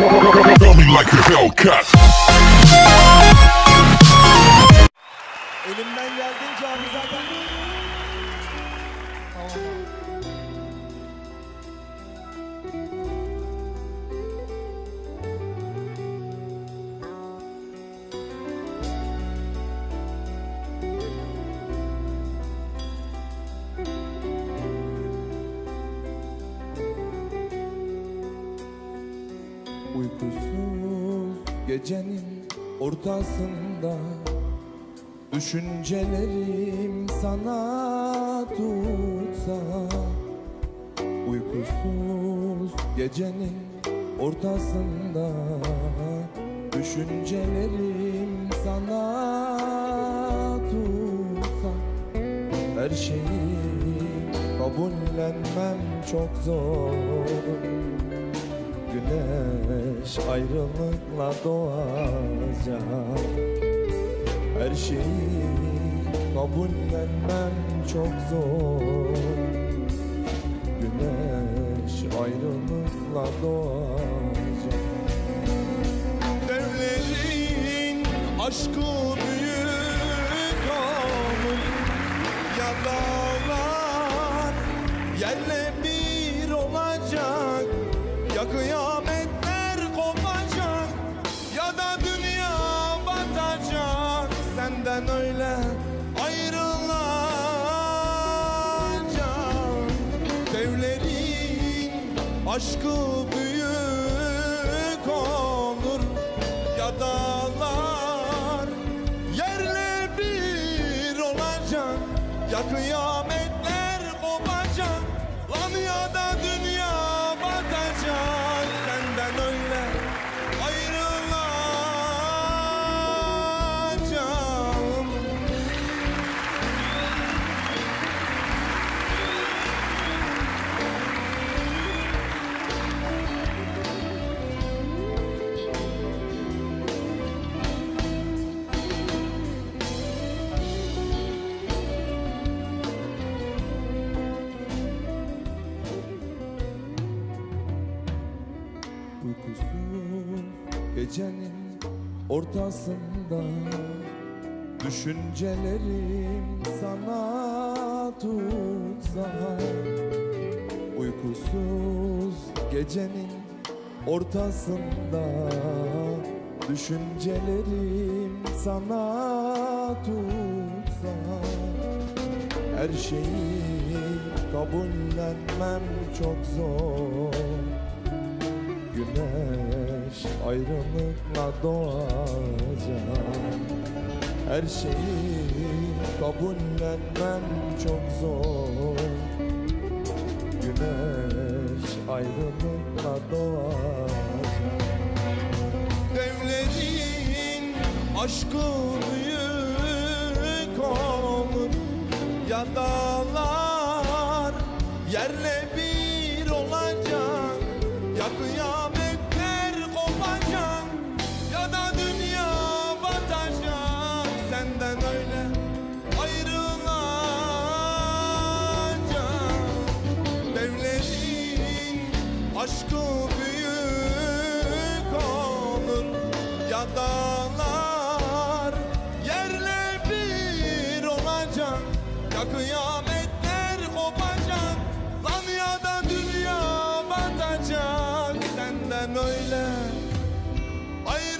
Me like a Hellcat. Elimden gecenin ortasında Düşüncelerim sana tutsa Uykusuz gecenin ortasında Düşüncelerim sana tutsa Her şeyi kabullenmem çok zor Güneş ayrılıkla doğacak. Her şeyi kabullenmem çok zor. Güneş ayrılıkla doğacak. Devlerin aşkı büyük olur Ya yerle bir Senden öyle ayrılacak Devlerin aşkı büyük olur. Ya dağlar yerle bir olacak. Ya kıyametler gecenin ortasında Düşüncelerim sana tutsa Uykusuz gecenin ortasında Düşüncelerim sana tutsa Her şeyi kabullenmem çok zor Güneş ayrılıkla doğacak. Her şeyi kabullenmem çok zor. Güneş ayrılıkla doğacak. Devlerin aşkı büyük olur. Ya dağlar aşkı büyük olur Ya dağlar yerle bir olacak. Ya kıyametler kopacak Lan ya da dünya batacak. Senden öyle ayrılacak